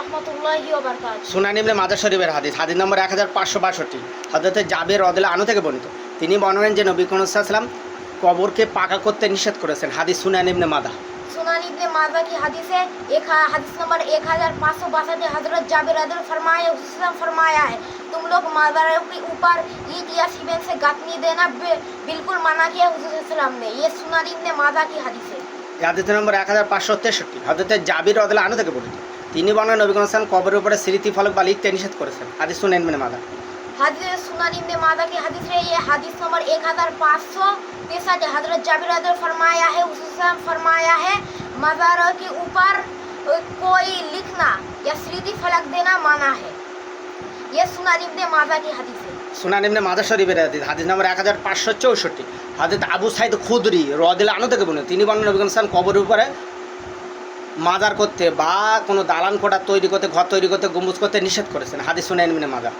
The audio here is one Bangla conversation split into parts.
রহমতুল্লাহি ওয়া বারাকাতুহু সুনান ইবনে মাজার শরীফের হাদিস হাদিস নম্বর এক হাজার পাঁচশো বাষট্টি হজরতে জাবের রদেলা আনু থেকে বর্ণিত তিনি বর্ণনেন যে নবী সাল্লাম কবরকে পাকা করতে নিষেধ করেছেন হাদিস সুনান ইবনে মাদা सुनान इब्ने माजा की हदीस है एक हा- हदीस नंबर एक हजार पाँच सौ बासठ हजरत जाबिर रदिल फरमाए हुसैन फरमाया है तुम लोग माजारों के ऊपर ईट या सीमेंट से गाथनी देना बि- बिल्कुल मना किया हुसैन ने ये सुनान इब्ने माजा की हदीस है এই হাদিস নম্বর এক হাজার পাঁচশো তেষট্টি হজরতে জাবির রদেলা আনু থেকে বর্ণিত তিনি বর্ণনা নবী সাল্লাম কবরের উপরে স্মৃতি ফলক বা লিখতে নিষেধ করেছেন হাদিস সুনান ইবনে মাদা हदीस सुनान इब्ने माजा की हदीस है ये हदीस नंबर एक हजार पाँच सौ तिरसठ हजरत जाबिर रदिल फरमाया है हुसैन फरमाया है मज़ारों के ऊपर अ, कोई लिखना या स्मृति फलक देना माना है ये सुनान इब्ने माजा की हदीस है সুনান ইবনে মাজার শরীফের হাদিস হাদিস নম্বর এক হাজার পাঁচশো চৌষট্টি হাদিস আবু সাইদ খুদরি রদেলা আনু থেকে বর্ণিত তিনি বর্ণনা নবী সাল্লাম কবরের উপরে মাজার করতে বা কোনো দালান কোটা তৈরি করতে ঘর তৈরি করতে গম্বুজ করতে নিষেধ করেছেন হাদিস সুনান ইবনে মাজার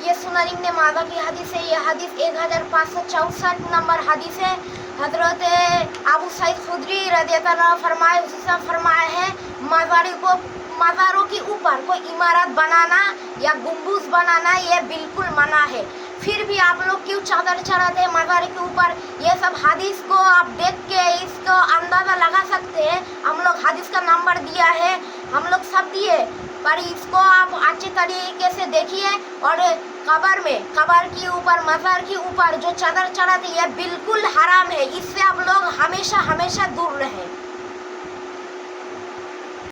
ये सुनान इब्ने माजा की हदीस है ये हदीस एक हजार पाँच सौ चौंसठ नंबर हदीस है हजरत अबू सईद खुदरी रदियल्लाहु अन्हु फरमाए हुसैन फरमाए हैं मज़ारी को मज़ारों के ऊपर कोई इमारत बनाना या गुम्बूज बनाना ये बिल्कुल मना है फिर भी आप लोग क्यों चादर चढ़ाते हैं मज़ार के ऊपर ये सब हदीस को आप देख लोग का नंबर दिया है। हम लोग सब दिए। पर इसको आप अच्छे तरीके से देखिए और कबर में, कबर के ऊपर मज़ार के ऊपर जो चादर चढ़ाती है, बिल्कुल हराम है। इससे आप लोग हमेशा हमेशा दूर रहें।